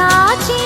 కాచి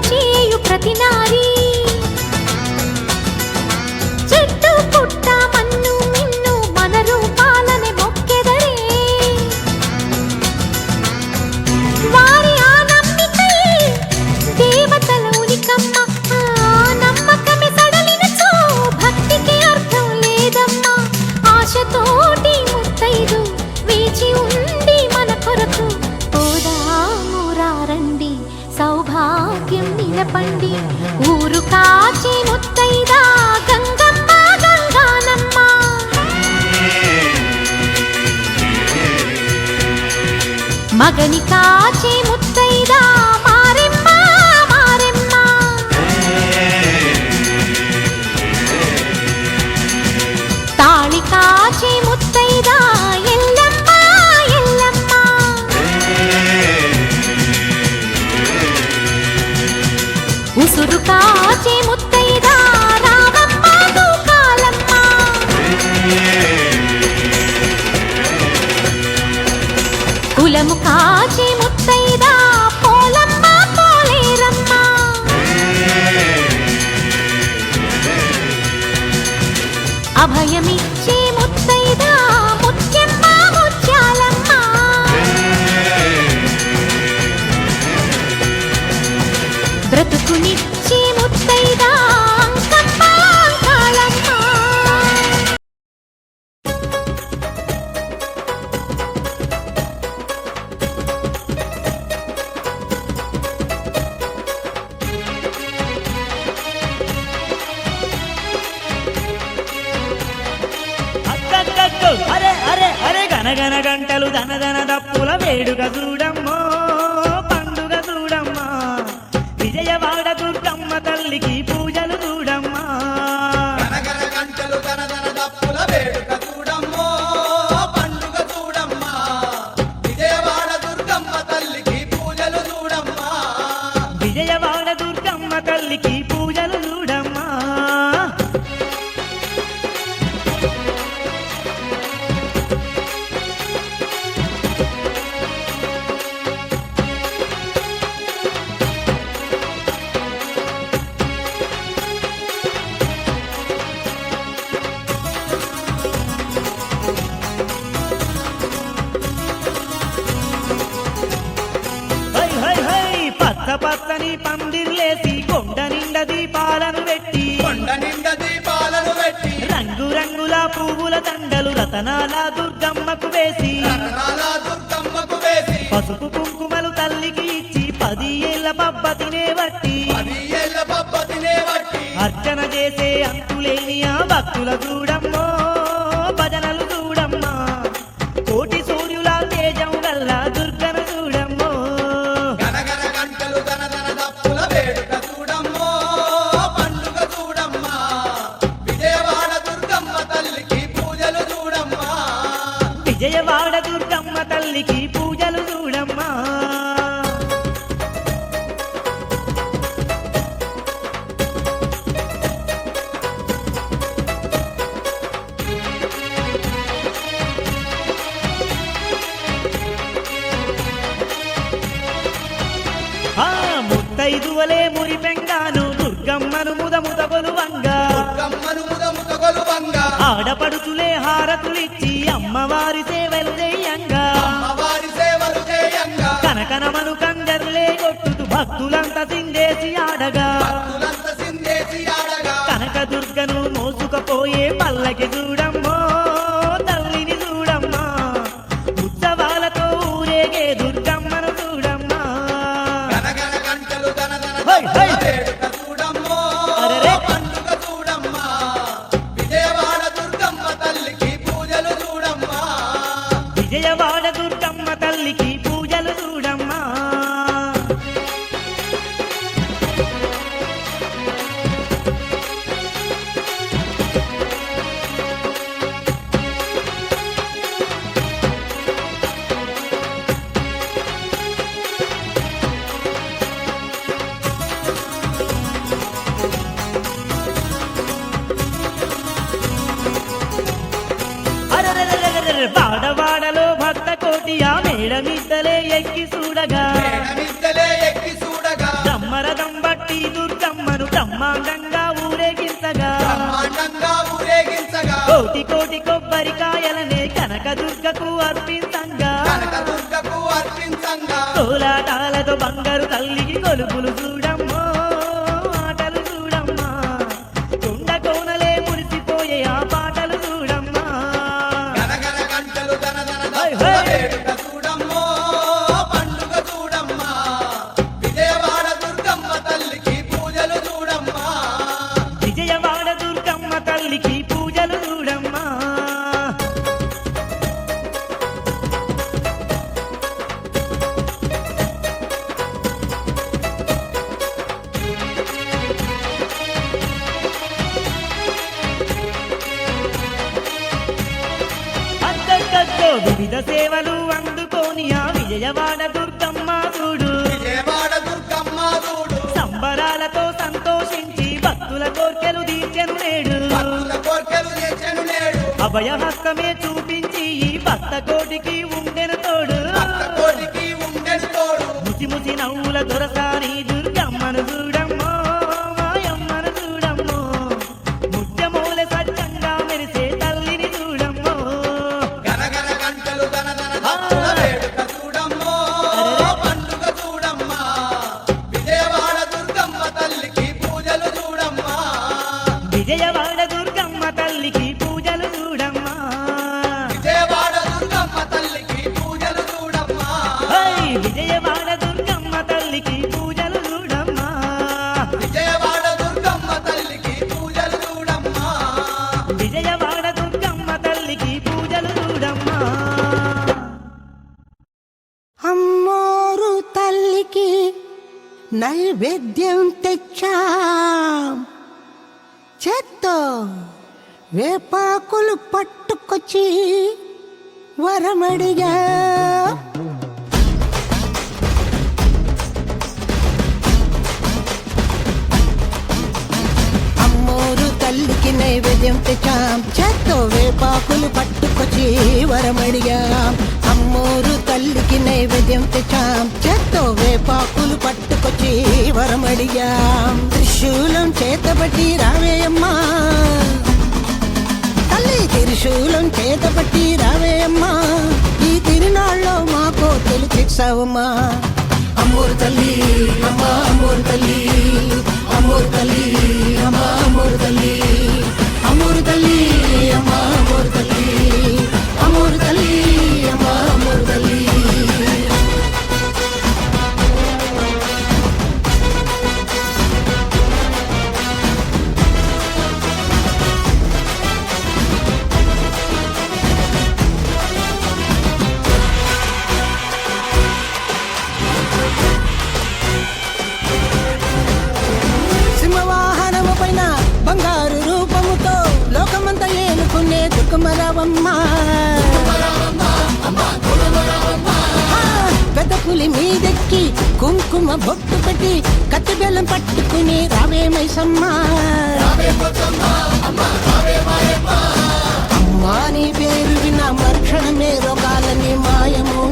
చేయు ప్రతినా పండి ఊరు కాచి ముత్తైదా గంగమ్మ గంగానమ్మ. మగని కాచి ముత్తైదా కాచి ముత్తైదా రామమ్మ కాలమ్మ. కులము కాచి ముత్తైదా పోలమ్మ పోలేరమ్మ. అభయమిచ్చి ముత్తైదా ముత్యమ్మ గనగన గంటలు ధనధన దప్పుల వేడుక చూడమ్మో. రతనాల దుర్గమ్మకు వేసి దుర్గమ్మకు వేసి పసుపు కుంకుమలు తల్లికి ఇచ్చి పది ఏళ్ళ పబ్బతినే బట్టి అర్చన చేసే అంతులేని ఆ భక్తుల చూడమ్మో దుర్గమ్మను ముదముత గొలువంగా ఆడపడుచులే హారతులిచ్చి అమ్మవారి సేవలు చేయంగా. అమ్మవారి సేవలు చేయంగా. కనకనమను కంజర్లే కొట్టుతూ భక్తులంతా సిందేసి ఆడగా. భక్తులంత సిందేసి ఆడగా. కనక దుర్గను మోసుకపోయే పల్లకి చూడమ్మో విజయవాడ దుర్గమ్మ బ్రహ్మాండంగా ఊరేగించగా. బ్రహ్మాండంగా ఊరేగించగా. కోటి కోటి కొబ్బరికాయలనే కనక దుర్గకు అర్పించంగా. కనక దుర్గకు అర్పించంగా. కోలాటాలతో బంగారు తల్లికి కొలుపులు చూడమ్మో వివిధ సేవలు అందుకోని ఆ విజయవాడ దుర్గమ్మ చూడు. విజయవాడ దుర్గమ్మ చూడు. సంబరాలతో సంతోషించి భక్తుల కోర్కెలు తీర్చెను నేడు. కోర్కెలు తెచ్చను నేడు. అభయహస్తమే చూపించి ఈ భక్త కోటికి ఉండెను తోడు. కోటికి ఉండెను తోడు. ముసి ముసి నవ్వుల దొరసాని నైవేద్యం తెచ్చాం. చేత్తో వేపాకులు పట్టుకొచ్చి వరమడిగా అమ్మోరు తల్లికి నైవేద్యం తెచ్చాం. చేత్తో వేపాకులు పట్టుకొచ్చి వరమడిగాం అమ్మోరు తల్లికి నైవేద్యం తెచ్చాం. చేత్తో వేపాకులు పట్టు పట్టుకొచ్చి వరమడిగాం. త్రిశూలం చేతపట్టి రావేయమ్మా. తల్లి త్రిశూలం చేతపట్టి రావేయమ్మా. ఈ తిరునాళ్ళలో మాకు తెలిపిస్తావమ్మా అమ్మూరు తల్లి అమ్మా అమ్మూరు తల్లి అమ్మూరు తల్లి అమ్మా అమ్మూరు తల్లి. ఏలుకునే దుఃఖమరావమ్మ పెద్ద పులి మీదెక్కి కుంకుమ బొట్టు పెట్టి కత్తి బెల్లం పట్టుకుని రావే మైసమ్మ. అమ్మా నీ పేరు విన మర్క్షణమే రోగాలని మాయము.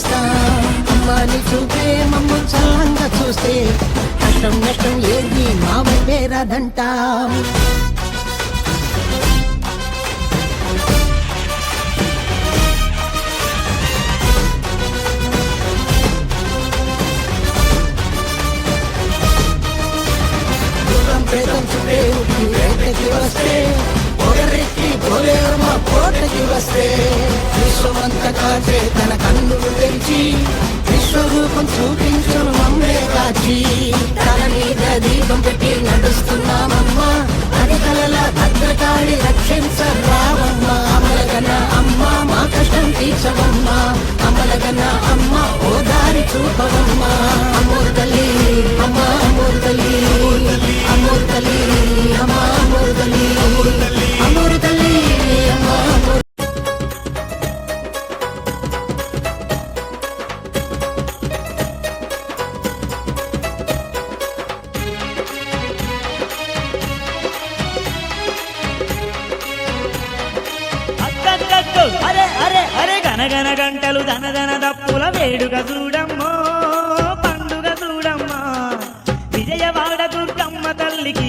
పాపాలన్నీ అమ్మాని చూపే మమ్మ చల్లంగా చూస్తే కష్టం నష్టం ఏది మా పేరదంట వస్తే కోటకి వస్తే విశ్వమంత కాచే తన విశ్వరూపం చూపించును మమ్మే కాచి తల మీద దీపం పెట్టి నడుస్తున్నామమ్మా. అది కలల భద్రకాళి రక్షించరావమ్మ అమలగన అమ్మ మా కష్టం తీర్చవమ్మ. అమలగన అమ్మ ఓ దారి చూపవమ్మ. అమూర్తలి తల్లి అమ్మ అమూర్తలి తల్లి. తల్లి అమ్మ అమ్మోరు గనగన గంటలు ధనధన దప్పుల వేడుక చూడమ్మో పండుగ చూడమ్మా. విజయవాడ దుర్గమ్మ తల్లికి